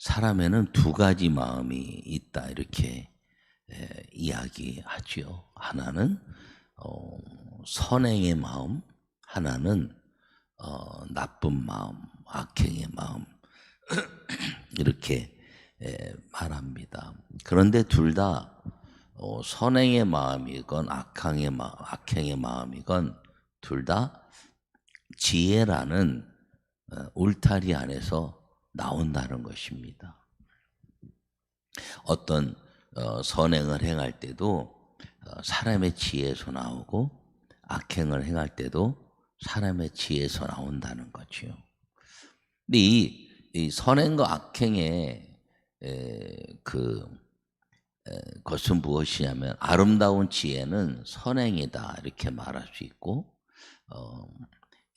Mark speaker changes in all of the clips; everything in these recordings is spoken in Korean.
Speaker 1: 사람에는 두 가지 마음이 있다 이렇게 에, 이야기하지요. 하나는 어, 선행의 마음, 하나는 어, 나쁜 마음, 악행의 마음 이렇게 에, 말합니다. 그런데 둘다 어, 선행의 마음이건 악행의 마, 악행의 마음이건 둘 다 지혜라는 어, 울타리 안에서 나온다는 것입니다. 어떤 어, 선행을 행할 때도 어, 사람의 지혜에서 나오고 악행을 행할 때도 사람의 지혜에서 나온다는 거지요. 근데 이, 이 선행과 악행의 에, 그 에, 것은 무엇이냐면 아름다운 지혜는 선행이다 이렇게 말할 수 있고 어,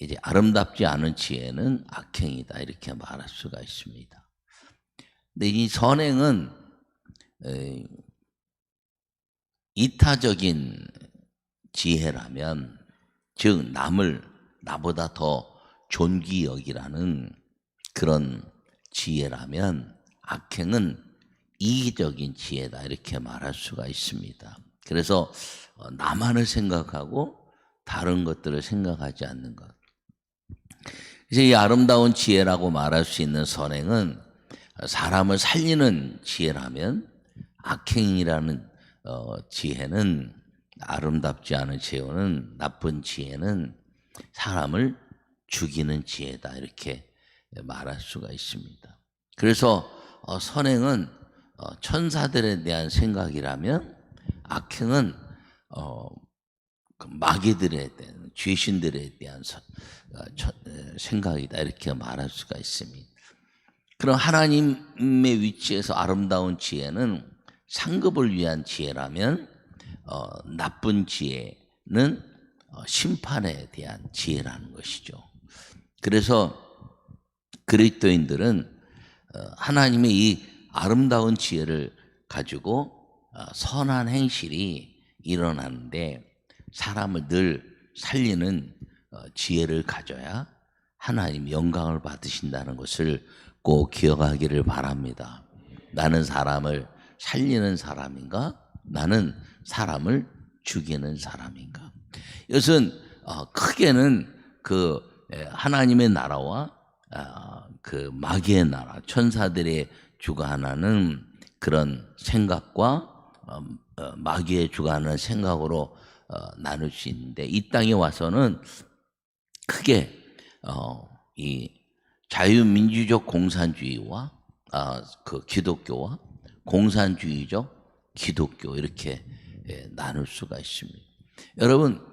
Speaker 1: 이제 아름답지 않은 지혜는 악행이다 이렇게 말할 수가 있습니다. 근데 이 선행은 에, 이타적인 지혜라면 즉 남을 나보다 더 존귀 여기라는 그런 지혜라면 악행은 이기적인 지혜다 이렇게 말할 수가 있습니다. 그래서 어, 나만을 생각하고 다른 것들을 생각하지 않는 것. 그래서 이 아름다운 지혜라고 말할 수 있는 선행은 사람을 살리는 지혜라면 악행이라는 어, 지혜는 아름답지 않은 지혜는 나쁜 지혜는 사람을 죽이는 지혜다 이렇게 말할 수가 있습니다. 그래서 어, 선행은 어, 천사들에 대한 생각이라면 악행은 어, 그 마귀들에 대한 죄신들에 대한 생각이다 이렇게 말할 수가 있습니다. 그럼 하나님의 위치에서 아름다운 지혜는 상급을 위한 지혜라면 어, 나쁜 지혜는 어, 심판에 대한 지혜라는 것이죠. 그래서 그리스도인들은 어, 하나님의 이 아름다운 지혜를 가지고 어, 선한 행실이 일어나는데 사람을 늘 살리는 어, 지혜를 가져야 하나님 영광을 받으신다는 것을 꼭 기억하기를 바랍니다. 나는 사람을 살리는 사람인가? 나는 사람을 죽이는 사람인가? 이것은 어, 크게는 그 에, 하나님의 나라와 아, 그 마귀의 나라, 천사들의 주관하는 그런 생각과 어, 어, 마귀의 주관하는 생각으로 어, 나눌 수 있는데 이 땅에 와서는 크게 어, 이 자유민주적 공산주의와 아, 그 기독교와 공산주의적 기독교 이렇게 예, 나눌 수가 있습니다. 여러분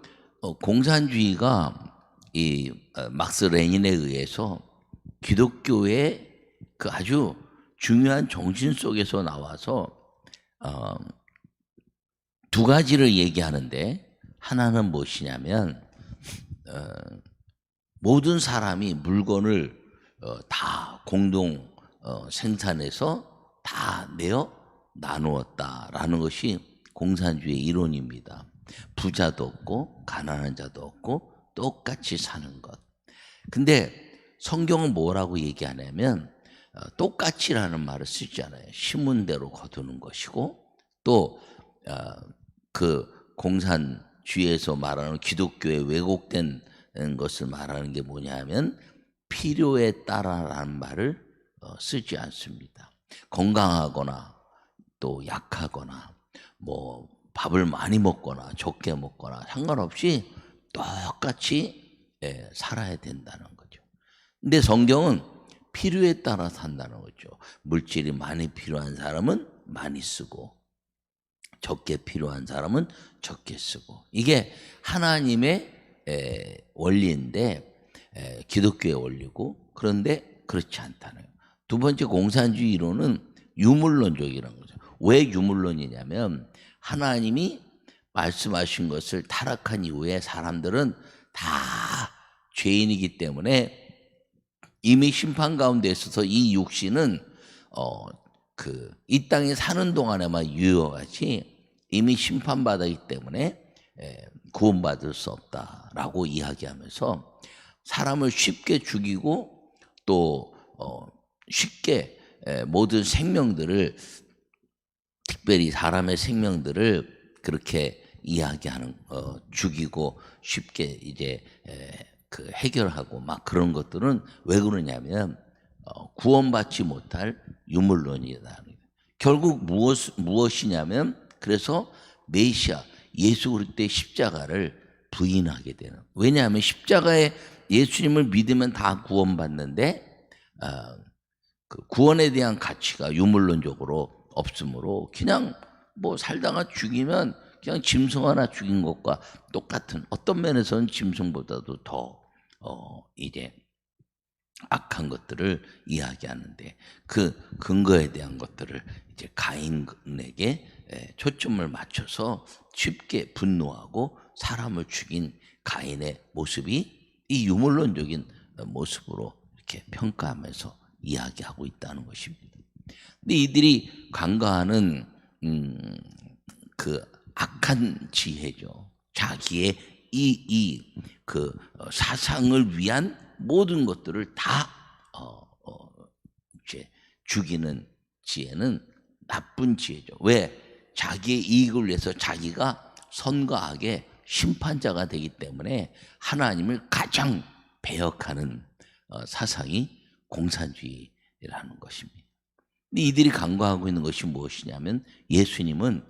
Speaker 1: 어, 공산주의가 이 어, 막스 레닌에 의해서 기독교의 그 아주 중요한 정신 속에서 나와서 어, 두 가지를 얘기하는데 하나는 무엇이냐면 어, 모든 사람이 물건을 어, 다 공동 어, 생산해서 다 내어 나누었다라는 것이 공산주의 이론입니다. 부자도 없고 가난한 자도 없고 똑같이 사는 것. 근데 성경은 뭐라고 얘기하냐면 어, 똑같이라는 말을 쓰지 않아요. 신문대로 거두는 것이고 또그 공산주의에서 말하는 기독교의 왜곡된 것을 말하는 게 뭐냐면 필요에 따라라는 말을 어, 쓰지 않습니다. 건강하거나 또 약하거나 뭐 밥을 많이 먹거나 적게 먹거나 상관없이 똑같이 예, 살아야 된다는 거죠. 근데 성경은 필요에 따라 산다는 거죠. 물질이 많이 필요한 사람은 많이 쓰고 적게 필요한 사람은 적게 쓰고 이게 하나님의 에, 원리인데 에, 기독교의 원리고 그런데 그렇지 않다는 거예요. 두 번째 공산주의 이론은 유물론적이라는 거죠. 왜 유물론이냐면 하나님이 말씀하신 것을 타락한 이후에 사람들은 다 죄인이기 때문에 이미 심판 가운데 있어서 이 육신은 어 그 이 땅에 사는 동안에만 유효하지 이미 심판받았기 때문에 에, 구원받을 수 없다라고 이야기하면서 사람을 쉽게 죽이고 또 어, 쉽게 에, 모든 생명들을 특별히 사람의 생명들을 그렇게 이야기하는 어, 죽이고 쉽게 이제 에, 그 해결하고 막 그런 것들은 왜 그러냐면 어, 구원받지 못할 유물론이다. 결국 무엇 무엇이냐면 그래서 메시아 예수 그리스도의 십자가를 부인하게 되는. 왜냐하면 십자가에 예수님을 믿으면 다 구원받는데 어, 그 구원에 대한 가치가 유물론적으로 없으므로 그냥 뭐 살다가 죽이면 그냥 짐승 하나 죽인 것과 똑같은 어떤 면에서는 짐승보다도 더 어, 이제 악한 것들을 이야기하는데 그 근거에 대한 것들을 이제 가인에게 에, 초점을 맞춰서 쉽게 분노하고 사람을 죽인 가인의 모습이 이 유물론적인 모습으로 이렇게 평가하면서 이야기하고 있다는 것입니다. 근데 이들이 간과하는 음, 그 악한 지혜죠. 자기의 이이그 사상을 위한 모든 것들을 다 어, 어, 이제 죽이는 지혜는 나쁜 지혜죠. 왜? 자기의 이익을 위해서 자기가 악의 심판자가 되기 때문에 하나님을 가장 배역하는 어, 사상이 공산주의라는 것입니다. 이들이 간과하고 있는 것이 무엇이냐면 예수님은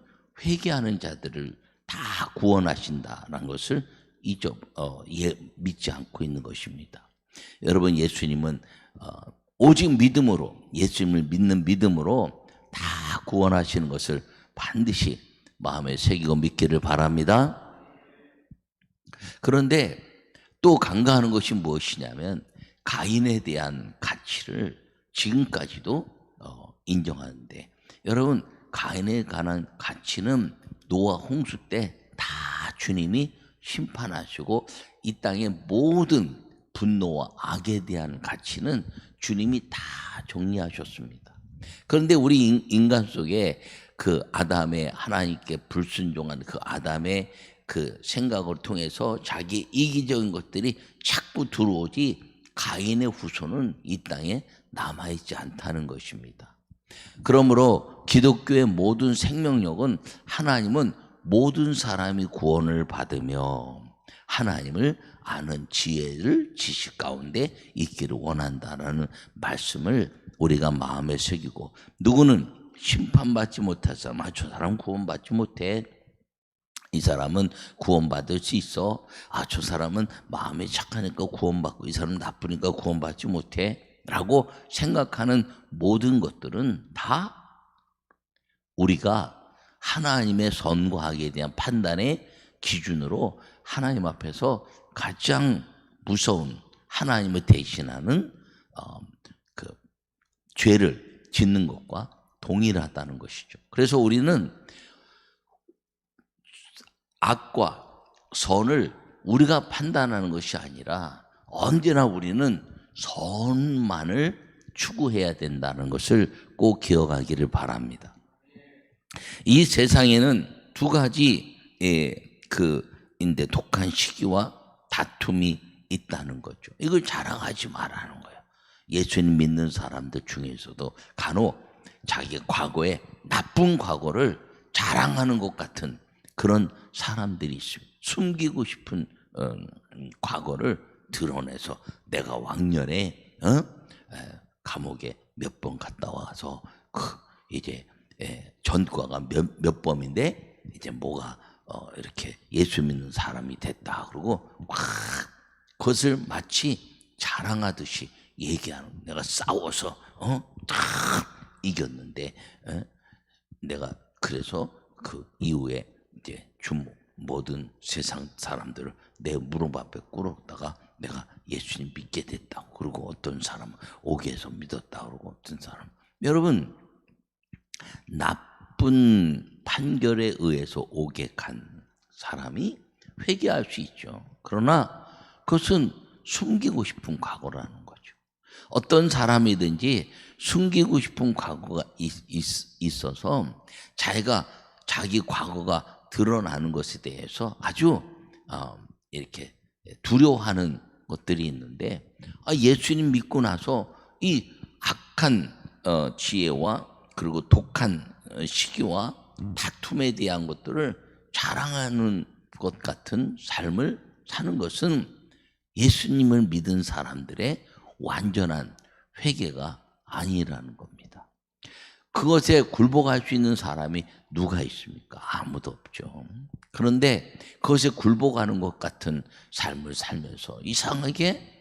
Speaker 1: 회개하는 자들을 다 구원하신다라는 것을 잊어 어, 예, 믿지 않고 있는 것입니다. 여러분 예수님은 어, 오직 믿음으로 예수님을 믿는 믿음으로 다 구원하시는 것을 반드시 마음에 새기고 믿기를 바랍니다. 그런데 또 간과하는 것이 무엇이냐면 가인에 대한 가치를 지금까지도 어, 인정하는데 여러분 가인에 관한 가치는 노아 홍수 때 다 주님이 심판하시고 이 땅의 모든 분노와 악에 대한 가치는 주님이 다 정리하셨습니다. 그런데 우리 인- 인간 속에 그 아담의 하나님께 불순종한 그 아담의 그 생각을 통해서 자기 이기적인 것들이 자꾸 들어오지 가인의 후손은 이 땅에 남아있지 않다는 것입니다. 그러므로 기독교의 모든 생명력은 하나님은 모든 사람이 구원을 받으며 하나님을 아는 지혜를 지식 가운데 있기를 원한다라는 말씀을 우리가 마음에 새기고 누구는 심판받지 못할 사람, 아, 저 사람 구원받지 못해. 이 사람은 구원받을 수 있어. 아, 저 사람은 마음이 착하니까 구원받고 이 사람은 나쁘니까 구원받지 못해. 라고 생각하는 모든 것들은 다 우리가 하나님의 선과 악에 대한 판단의 기준으로 하나님 앞에서 가장 무서운 하나님을 대신하는 어, 그 죄를 짓는 것과 동일하다는 것이죠. 그래서 우리는 악과 선을 우리가 판단하는 것이 아니라 언제나 우리는 선만을 추구해야 된다는 것을 꼭 기억하기를 바랍니다. 이 세상에는 두 가지 예, 그 인데 독한 시기와 다툼이 있다는 거죠. 이걸 자랑하지 말라는 거예요. 예수님 믿는 사람들 중에서도 간혹 자기 과거의 나쁜 과거를 자랑하는 것 같은 그런 사람들이 있습니다. 숨기고 싶은 어, 과거를 드러내서 내가 왕년에 어? 에, 감옥에 몇 번 갔다 와서 그 이제 에, 전과가 몇, 몇 범인데 이제 뭐가 어, 이렇게 예수 믿는 사람이 됐다 그러고 막 그것을 마치 자랑하듯이 얘기하는. 내가 싸워서 어? 다 이겼는데 에? 내가 그래서 그 이후에 이제 주모 모든 세상 사람들을 내 무릎 앞에 꿇었다가 내가 예수님 믿게 됐다고 그리고 어떤 사람은 오게 해서 믿었다 그러고 어떤 사람 여러분 나쁜 판결에 의해서 오게 간 사람이 회개할 수 있죠. 그러나 그것은 숨기고 싶은 과거라는 거죠. 어떤 사람이든지 숨기고 싶은 과거가 있, 있, 어서 자기가 자기 과거가 드러나는 것에 대해서 아주 어, 이렇게 두려워하는 것들이 있는데 아, 예수님 믿고 나서 이 악한 어, 지혜와 그리고 독한 어, 시기와 다툼에 대한 것들을 자랑하는 것 같은 삶을 사는 것은 예수님을 믿은 사람들의 완전한 회개가 아니라는 겁니다. 그것에 굴복할 수 있는 사람이 누가 있습니까? 아무도 없죠. 그런데 그것에 굴복하는 것 같은 삶을 살면서 이상하게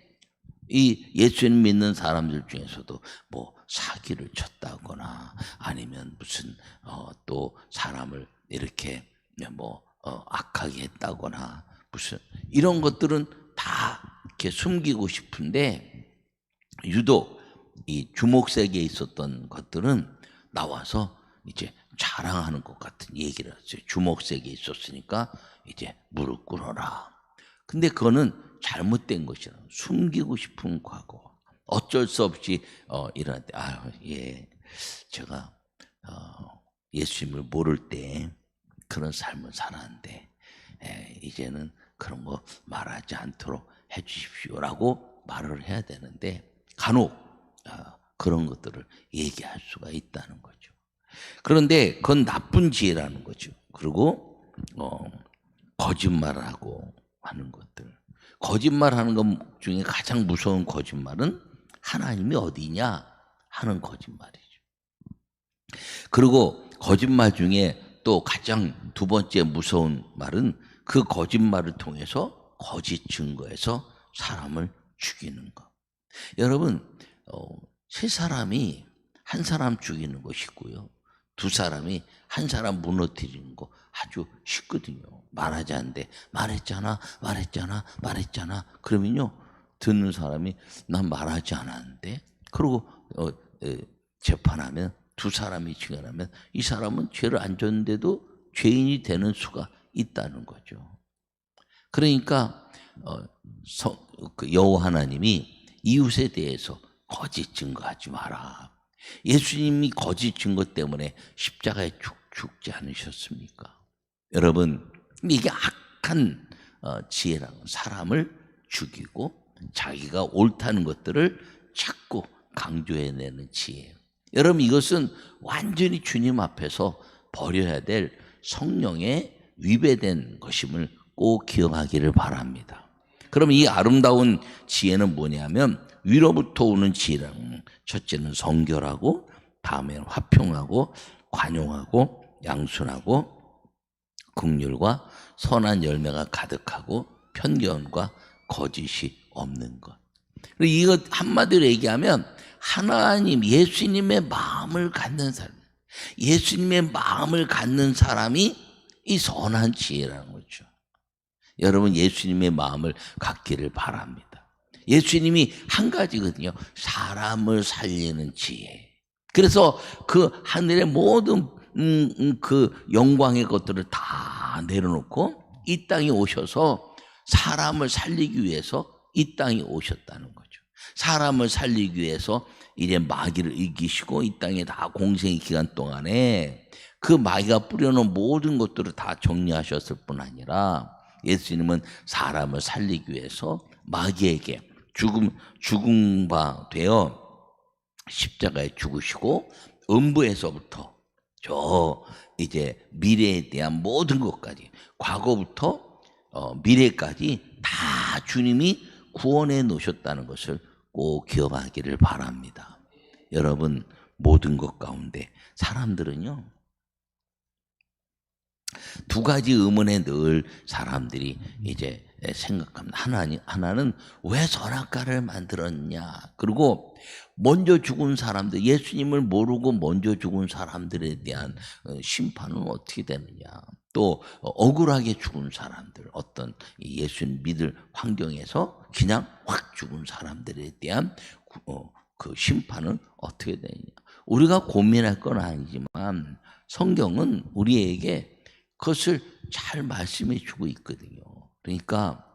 Speaker 1: 이 예수님 믿는 사람들 중에서도 뭐 사기를 쳤다거나 아니면 무슨 어, 또 사람을 이렇게 뭐 어, 악하게 했다거나 무슨 이런 것들은 다 이렇게 숨기고 싶은데 유독 이 주목색에 있었던 것들은 나와서 이제 자랑하는 것 같은 얘기를 했어요. 주목색에 있었으니까 이제 무릎 꿇어라. 근데 그거는 잘못된 것이라 숨기고 싶은 과거. 어쩔 수 없이 어, 이럴 때, 아유, 예, 제가 어, 예수님을 모를 때 그런 삶을 살았는데 에, 이제는 그런 거 말하지 않도록 해주십시오라고 말을 해야 되는데 간혹 어, 그런 것들을 얘기할 수가 있다는 거죠. 그런데 그건 나쁜 지혜라는 거죠. 그리고 어, 거짓말하고 하는 것들. 거짓말 하는 것 중에 가장 무서운 거짓말은 하나님이 어디냐 하는 거짓말이죠. 그리고 거짓말 중에 또 가장 두 번째 무서운 말은 그 거짓말을 통해서 거짓 증거에서 사람을 죽이는 것. 여러분, 어, 세 사람이 한 사람 죽이는 거 쉽고요. 두 사람이 한 사람 무너뜨리는 거 아주 쉽거든요. 말하지 않는데 말했잖아, 말했잖아, 말했잖아. 그러면요 듣는 사람이 난 말하지 않았는데 그리고 어, 에, 재판하면 두 사람이 증언하면 이 사람은 죄를 안 졌는데도 죄인이 되는 수가 있다는 거죠. 그러니까 어, 성, 그 여호와 하나님이 이웃에 대해서 거짓 증거하지 마라. 예수님이 거짓 증거 때문에 십자가에 죽, 죽지 않으셨습니까? 여러분 이게 악한 어, 지혜라는 사람을 죽이고 자기가 옳다는 것들을 자꾸 강조해내는 지혜예요. 여러분 이것은 완전히 주님 앞에서 버려야 될 성령의 위배된 것임을 꼭 기억하기를 바랍니다. 그럼 이 아름다운 지혜는 뭐냐면 위로부터 오는 지혜라는 첫째는 성결하고 다음에는 화평하고 관용하고 양순하고 국률과 선한 열매가 가득하고 편견과 거짓이 없는 것. 그리고 이거 한마디로 얘기하면 하나님 예수님의 마음을 갖는 사람, 예수님의 마음을 갖는 사람이 이 선한 지혜라는 거죠. 여러분 예수님의 마음을 갖기를 바랍니다. 예수님이 한 가지거든요. 사람을 살리는 지혜. 그래서 그 하늘의 모든 음, 음, 그 영광의 것들을 다 내려놓고 이 땅에 오셔서 사람을 살리기 위해서 이 땅에 오셨다는 거죠. 사람을 살리기 위해서 이제 마귀를 이기시고 이 땅에 다 공생의 기간 동안에 그 마귀가 뿌려놓은 모든 것들을 다 정리하셨을 뿐 아니라 예수님은 사람을 살리기 위해서 마귀에게 죽음 죽음 바 되어 십자가에 죽으시고 음부에서부터 저 이제 미래에 대한 모든 것까지 과거부터 어, 미래까지 다 주님이 구원해 놓으셨다는 것을 꼭 기억하기를 바랍니다. 여러분 모든 것 가운데 사람들은요 두 가지 의문에 늘 사람들이 이제 생각합니다. 하나님, 하나는 왜 선악과를 만들었냐? 그리고 먼저 죽은 사람들, 예수님을 모르고 먼저 죽은 사람들에 대한 어, 심판은 어떻게 되느냐? 또 억울하게 죽은 사람들, 어떤 예수님 믿을 환경에서 그냥 확 죽은 사람들에 대한 어, 그 심판은 어떻게 되느냐? 우리가 고민할 건 아니지만 성경은 우리에게 그것을 잘 말씀해 주고 있거든요. 그러니까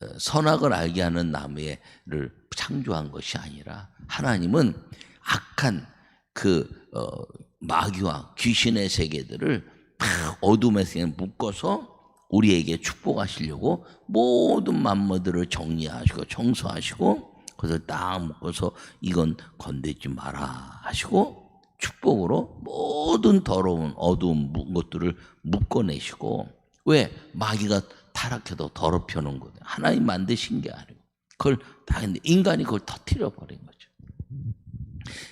Speaker 1: 어, 선악을 알게 하는 나무를 창조한 것이 아니라 하나님은 악한 그 어, 마귀와 귀신의 세계들을 다 어둠에서 묶어서 우리에게 축복하시려고 모든 만물들을 정리하시고 청소하시고 그것을 딱 먹어서 이건 건들지 마라 하시고 축복으로 모든 더러운 어두운 무- 것들을 묶어내시고 왜 마귀가 타락해도 더럽혀놓은 거예요. 하나님 만드신 게 아니고 그걸 다 했는데 인간이 그걸 터뜨려 버린 거죠.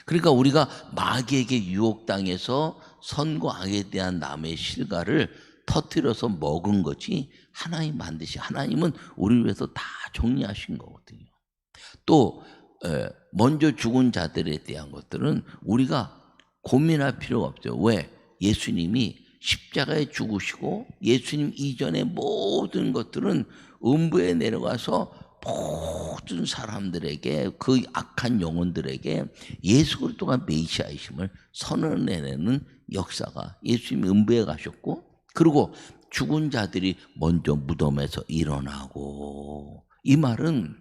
Speaker 1: 그러니까 우리가 마귀에게 유혹당해서 선과 악에 대한 남의 실과를 터뜨려서 먹은 거지 하나님 만드시 하나님은 우리 위해서 다 정리하신 거거든요. 또 에, 먼저 죽은 자들에 대한 것들은 우리가 고민할 필요가 없죠. 왜? 예수님이 십자가에 죽으시고 예수님 이전의 모든 것들은 음부에 내려가서 모든 사람들에게 그 악한 영혼들에게 예수 그리스도가 메시아이심을 선언해내는 역사가 예수님이 음부에 가셨고 그리고 죽은 자들이 먼저 무덤에서 일어나고 이 말은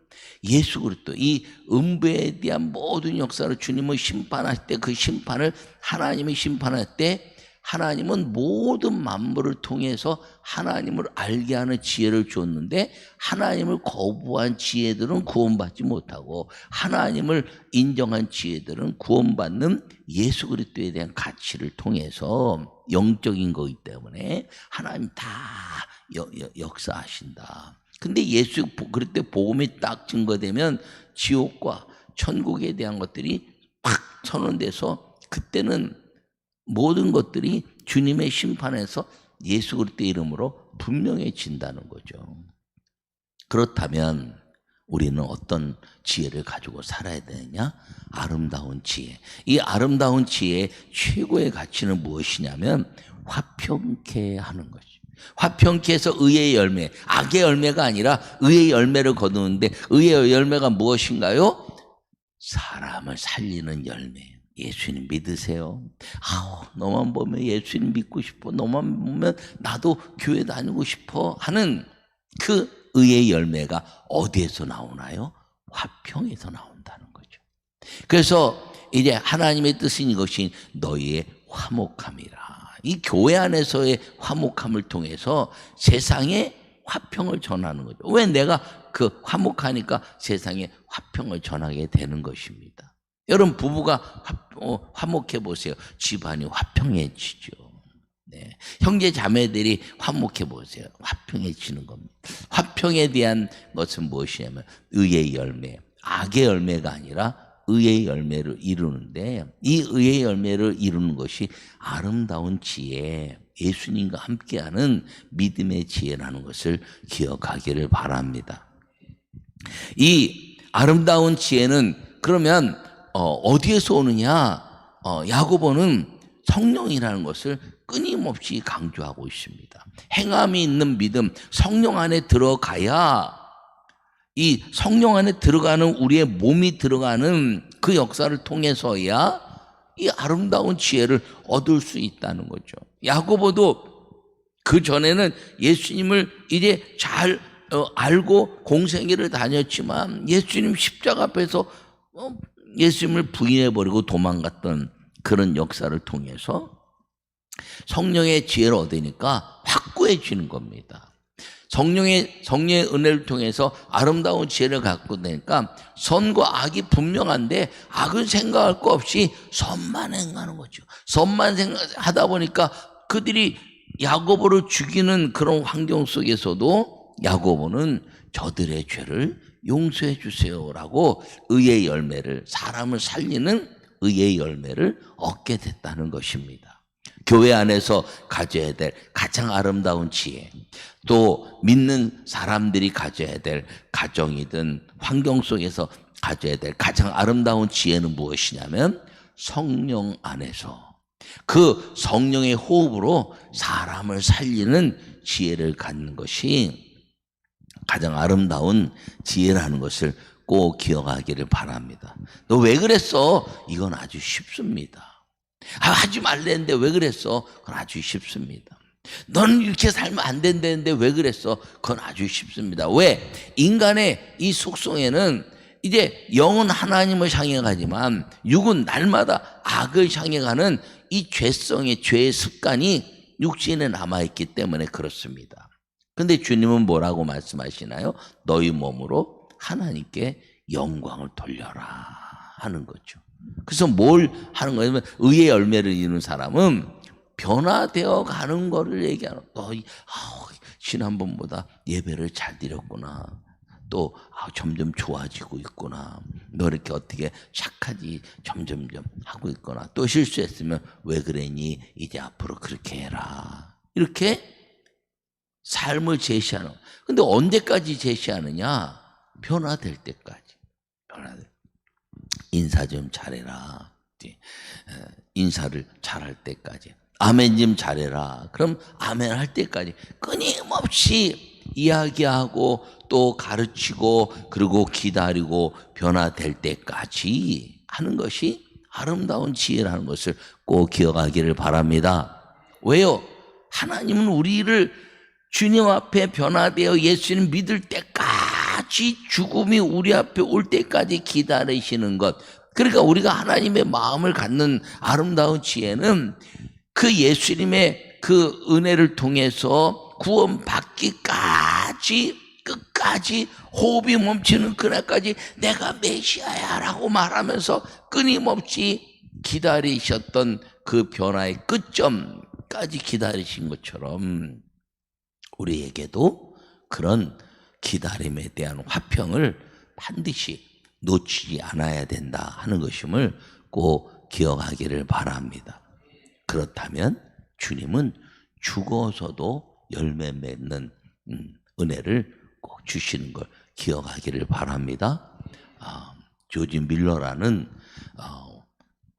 Speaker 1: 예수 그리스도 이 음부에 대한 모든 역사를 주님을 심판할 때 그 심판을 하나님이 심판할 때 하나님은 모든 만물을 통해서 하나님을 알게 하는 지혜를 줬는데 하나님을 거부한 지혜들은 구원받지 못하고 하나님을 인정한 지혜들은 구원받는 예수 그리스도에 대한 가치를 통해서 영적인 거기 때문에 하나님 다 역사하신다. 근데 예수 그때 복음이 딱 증거되면 지옥과 천국에 대한 것들이 팍 선언돼서 그때는 모든 것들이 주님의 심판에서 예수 그리스도 이름으로 분명해진다는 거죠. 그렇다면 우리는 어떤 지혜를 가지고 살아야 되느냐? 아름다운 지혜. 이 아름다운 지혜의 최고의 가치는 무엇이냐면 화평케 하는 것이. 화평케 해서 의의 열매, 악의 열매가 아니라 의의 열매를 거두는데 의의 열매가 무엇인가요? 사람을 살리는 열매예요. 예수님 믿으세요. 아우, 너만 보면 예수님 믿고 싶어. 너만 보면 나도 교회 다니고 싶어. 하는 그 의의 열매가 어디에서 나오나요? 화평에서 나온다는 거죠. 그래서 이제 하나님의 뜻인 이것이 너희의 화목함이라. 이 교회 안에서의 화목함을 통해서 세상에 화평을 전하는 거죠. 왜 내가 그 화목하니까 세상에 화평을 전하게 되는 것입니다. 여러분 부부가 화, 어, 화목해 보세요. 집안이 화평해지죠. 네. 형제 자매들이 화목해 보세요. 화평해지는 겁니다. 화평에 대한 것은 무엇이냐면 의의 열매, 악의 열매가 아니라 의의 열매를 이루는데 이 의의 열매를 이루는 것이 아름다운 지혜, 예수님과 함께하는 믿음의 지혜라는 것을 기억하기를 바랍니다. 이 아름다운 지혜는 그러면 어, 디에서 오느냐? 어, 야고보는 성령이라는 것을 끊임없이 강조하고 있습니다. 행함이 있는 믿음, 성령 안에 들어가야 이 성령 안에 들어가는 우리의 몸이 들어가는 그 역사를 통해서야 이 아름다운 지혜를 얻을 수 있다는 거죠. 야고보도 그 전에는 예수님을 이제 잘 어, 알고 공생애를 다녔지만 예수님 십자가 앞에서 어, 예수님을 부인해 버리고 도망갔던 그런 역사를 통해서 성령의 지혜를 얻으니까 확고해지는 겁니다. 성령의 성령의 은혜를 통해서 아름다운 지혜를 갖고 되니까 선과 악이 분명한데 악은 생각할 거 없이 선만 행하는 거죠. 선만 생각하다 보니까 그들이 야고보를 죽이는 그런 환경 속에서도 야고보는 저들의 죄를 용서해 주세요라고 의의 열매를 사람을 살리는 의의 열매를 얻게 됐다는 것입니다. 교회 안에서 가져야 될 가장 아름다운 지혜, 또 믿는 사람들이 가져야 될 가정이든 환경 속에서 가져야 될 가장 아름다운 지혜는 무엇이냐면 성령 안에서 그 성령의 호흡으로 사람을 살리는 지혜를 갖는 것이 가장 아름다운 지혜라는 것을 꼭 기억하기를 바랍니다. 너 왜 그랬어? 이건 아주 쉽습니다. 아, 하지 말랬는데 왜 그랬어? 그건 아주 쉽습니다. 너는 이렇게 살면 안 된다는데 왜 그랬어? 그건 아주 쉽습니다. 왜? 인간의 이 속성에는 이제 영은 하나님을 향해 가지만 육은 날마다 악을 향해 가는 이 죄성의 죄의 습관이 육신에 남아있기 때문에 그렇습니다. 근데 주님은 뭐라고 말씀하시나요? 너희 몸으로 하나님께 영광을 돌려라 하는 거죠. 그래서 뭘 하는 거냐면 의의 열매를 이루는 사람은 변화되어 가는 거를 얘기하는 아우, 지난번보다 예배를 잘 드렸구나. 또 아, 점점 좋아지고 있구나. 너 이렇게 어떻게 착하지 점점점 하고 있구나. 또 실수했으면 왜 그랬니? 이제 앞으로 그렇게 해라. 이렇게 삶을 제시하는. 근데 언제까지 제시하느냐? 변화될 때까지. 변화될. 인사 좀 잘해라. 예, 에, 인사를 잘할 때까지. 아멘 좀 잘해라. 그럼 아멘 할 때까지 끊임없이 이야기하고 또 가르치고 그리고 기다리고 변화될 때까지 하는 것이 아름다운 지혜라는 것을 꼭 기억하기를 바랍니다. 왜요? 하나님은 우리를 주님 앞에 변화되어 예수님 믿을 때까지 죽음이 우리 앞에 올 때까지 기다리시는 것. 그러니까 우리가 하나님의 마음을 갖는 아름다운 지혜는 그 예수님의 그 은혜를 통해서 구원받기까지 끝까지 호흡이 멈추는 그날까지 내가 메시아야라고 말하면서 끊임없이 기다리셨던 그 변화의 끝점까지 기다리신 것처럼 우리에게도 그런 기다림에 대한 화평을 반드시 놓치지 않아야 된다 하는 것임을 꼭 기억하기를 바랍니다. 그렇다면 주님은 죽어서도 열매 맺는 음, 은혜를 꼭 주시는 걸 기억하기를 바랍니다. 아, 조지 밀러라는 어,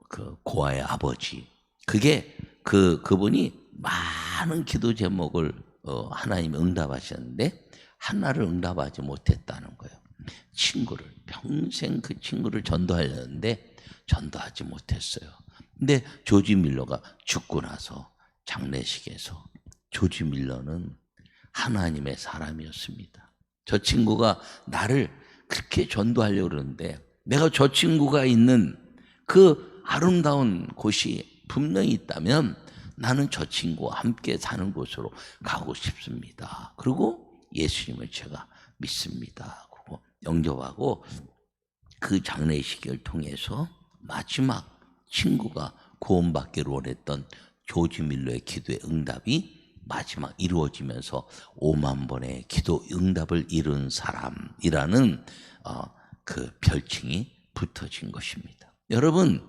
Speaker 1: 그 고아의 아버지 그게 그 그분이 많은 기도 제목을 어, 하나님 응답하셨는데 하나를 응답하지 못했다는 거예요. 친구를 평생 그 친구를 전도하려는데 전도하지 못했어요. 근데 조지 밀러가 죽고 나서 장례식에서 조지 밀러는 하나님의 사람이었습니다. 저 친구가 나를 그렇게 전도하려고 그러는데 내가 저 친구가 있는 그 아름다운 곳이 분명히 있다면 나는 저 친구와 함께 사는 곳으로 가고 싶습니다. 그리고 예수님을 제가 믿습니다. 그리고 영접하고 그 장례식을 통해서 마지막 친구가 구원받기를 원했던 조지 밀러의 기도의 응답이 마지막 이루어지면서 5만 번의 기도 응답을 이룬 사람이라는 어, 그 별칭이 붙어진 것입니다. 여러분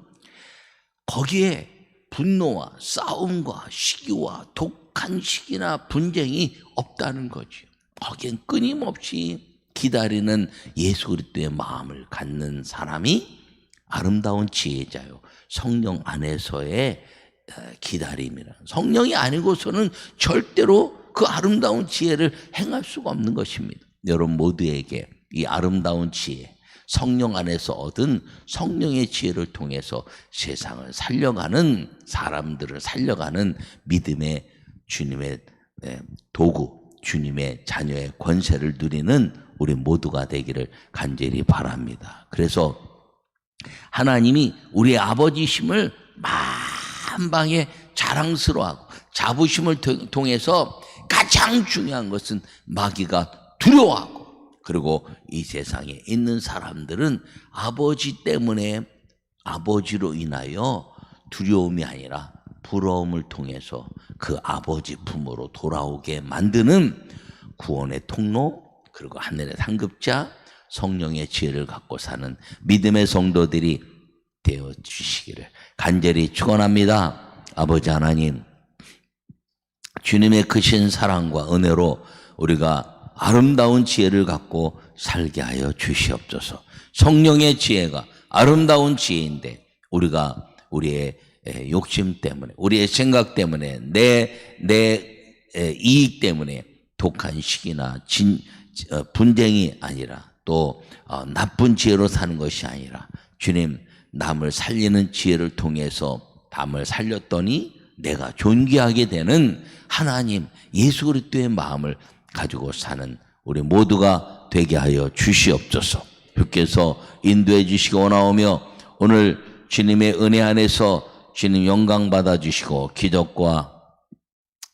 Speaker 1: 거기에 분노와 싸움과 시기와 독한 시기나 분쟁이 없다는 거죠. 거기엔 끊임없이 기다리는 예수 그리스도의 마음을 갖는 사람이 아름다운 지혜자요. 성령 안에서의 어, 기다림이라. 성령이 아니고서는 절대로 그 아름다운 지혜를 행할 수가 없는 것입니다. 여러분 모두에게 이 아름다운 지혜, 성령 안에서 얻은 성령의 지혜를 통해서 세상을 살려가는 사람들을 살려가는 믿음의 주님의 예, 도구, 주님의 자녀의 권세를 누리는 우리 모두가 되기를 간절히 바랍니다. 그래서 하나님이 우리의 아버지심을 만방에 자랑스러워하고 자부심을 통- 통해서 가장 중요한 것은 마귀가 두려워하고 그리고 이 세상에 있는 사람들은 아버지 때문에 아버지로 인하여 두려움이 아니라 부러움을 통해서 그 아버지 품으로 돌아오게 만드는 구원의 통로 그리고 하늘의 상급자 성령의 지혜를 갖고 사는 믿음의 성도들이 되어 주시기를 간절히 축원합니다. 아버지 하나님 주님의 크신 사랑과 은혜로 우리가 아름다운 지혜를 갖고 살게 하여 주시옵소서. 성령의 지혜가 아름다운 지혜인데 우리가 우리의 에, 욕심 때문에 우리의 생각 때문에 내 내 이익 때문에 독한 시기나 진 어, 분쟁이 아니라 또 어, 나쁜 지혜로 사는 것이 아니라 주님 남을 살리는 지혜를 통해서 남을 살렸더니 내가 존귀하게 되는 하나님 예수 그리스도의 마음을 가지고 사는 우리 모두가 되게 하여 주시옵소서. 주께서 인도해 주시기 원하오며 오늘 주님의 은혜 안에서 주님 영광 받아 주시고 기적과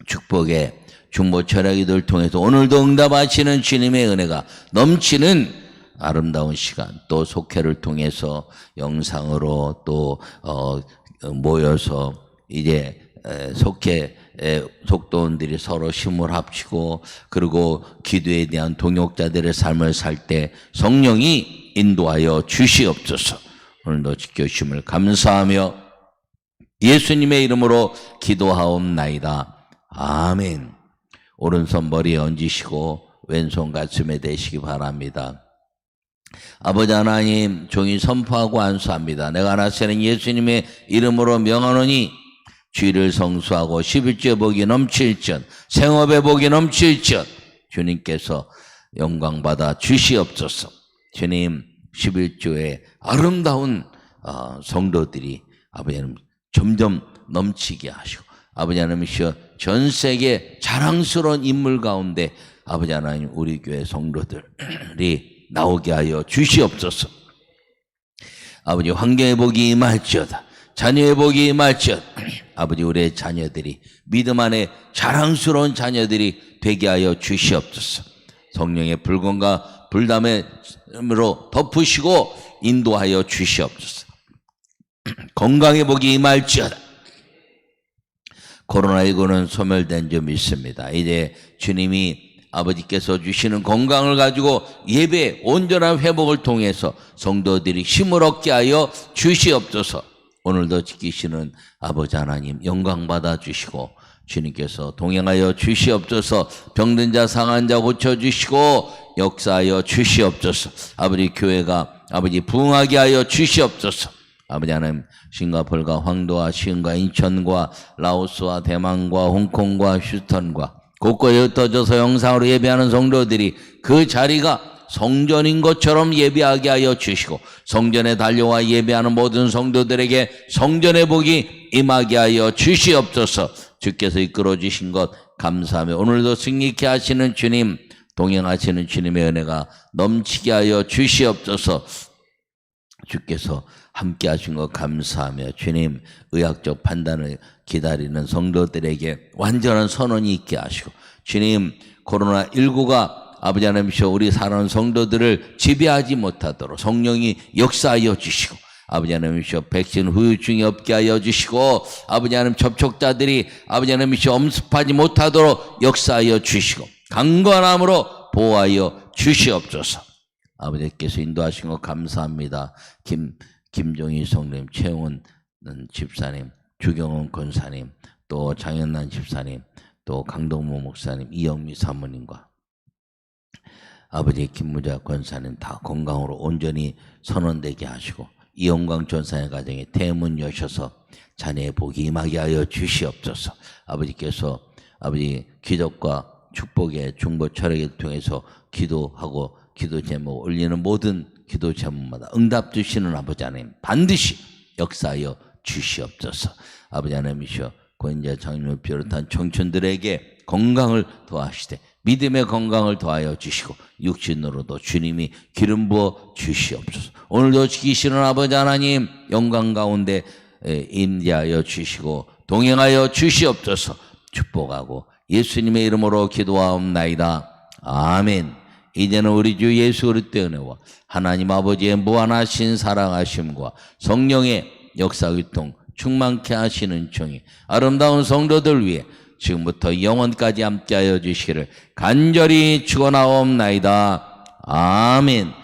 Speaker 1: 축복의 중보 철학이들 통해서 오늘도 응답하시는 주님의 은혜가 넘치는 아름다운 시간 또 속회를 통해서 영상으로 또 어, 어, 모여서 이제 에, 속회 에, 속도원들이 서로 힘을 합치고 그리고 기도에 대한 동역자들의 삶을 살 때 성령이 인도하여 주시옵소서. 오늘도 지켜주심을 감사하며 예수님의 이름으로 기도하옵나이다. 아멘. 오른손 머리에 얹으시고 왼손 가슴에 대시기 바랍니다. 아버지 하나님 종이 선포하고 안수합니다. 내가 나서는 예수님의 이름으로 명하노니 주의를 성수하고 11조 복이 넘칠전 생업의 복이 넘칠전 주님께서 영광받아 주시옵소서. 주님 11조의 아름다운 어, 성도들이 아버지 하나님 점점 넘치게 하시고 아버지 하나님이시여 전 세계 자랑스러운 인물 가운데 아버지 하나님 우리 교회 성도들이 나오게 하여 주시옵소서. 아버지 환경의 복이 임할지어다. 자녀의 복이 임할지어다. 아버지 우리의 자녀들이 믿음 안에 자랑스러운 자녀들이 되게 하여 주시옵소서. 성령의 불건과 불담으로 덮으시고 인도하여 주시옵소서. 건강의 복이 임할지어다. 코로나19는 소멸된 줄 믿습니다. 이제 주님이 아버지께서 주시는 건강을 가지고 예배 온전한 회복을 통해서 성도들이 힘을 얻게 하여 주시옵소서. 오늘도 지키시는 아버지 하나님 영광 받아 주시고 주님께서 동행하여 주시옵소서. 병든 자 상한 자 고쳐 주시고 역사하여 주시옵소서. 아버지 교회가 아버지 부흥하게 하여 주시옵소서. 아버지 하나님 싱가폴과 황도와 시흥과 인천과 라오스와 대만과 홍콩과 휴스턴과 곳곳에 흩어져서 영상으로 예배하는 성도들이 그 자리가 성전인 것처럼 예배하게 하여 주시고 성전에 달려와 예배하는 모든 성도들에게 성전의 복이 임하게 하여 주시옵소서. 주께서 이끌어 주신 것 감사하며 오늘도 승리케 하시는 주님 동행하시는 주님의 은혜가 넘치게 하여 주시옵소서 주께서 함께 하신 것 감사하며 주님 의학적 판단을 기다리는 성도들에게 완전한 선언이 있게 하시고 주님 코로나19가 아버지 하나님이시여 우리 사는 성도들을 지배하지 못하도록 성령이 역사하여 주시고 아버지 하나님이시여 백신 후유증이 없게 하여 주시고 아버지 하나님 접촉자들이 아버지 하나님이시여 엄습하지 못하도록 역사하여 주시고 강건함으로 보호하여 주시옵소서 아버지께서 인도하신 것 감사합니다. 김, 김종희 성님, 최영원 집사님, 주경원 권사님, 또 장현란 집사님, 또 강동모 목사님, 이영미 사모님과 아버지 김무자 권사님 다 건강으로 온전히 선언되게 하시고 이영광 전사의 가정에 대문 여셔서 자녀의 복이 임하게 하여 주시옵소서. 아버지께서 아버지 기적과 축복의 중보 철학을 통해서 기도하고 기도 제목 올리는 모든 기도 제목마다 응답 주시는 아버지 하나님 반드시 역사하여 주시옵소서. 아버지 하나님이시여 고인자 장님을 비롯한 청춘들에게 건강을 더하시되 믿음의 건강을 더하여 주시고 육신으로도 주님이 기름 부어 주시옵소서. 오늘도 지키시는 아버지 하나님 영광 가운데 임재하여 주시고 동행하여 주시옵소서. 축복하고 예수님의 이름으로 기도하옵나이다. 아멘. 이제는 우리 주 예수 그리스도의 은혜와 하나님 아버지의 무한하신 사랑하심과 성령의 역사 교통 충만케 하시는 종이 아름다운 성도들 위해 지금부터 영원까지 함께하여 주시기를 간절히 축원하옵나이다. 아멘.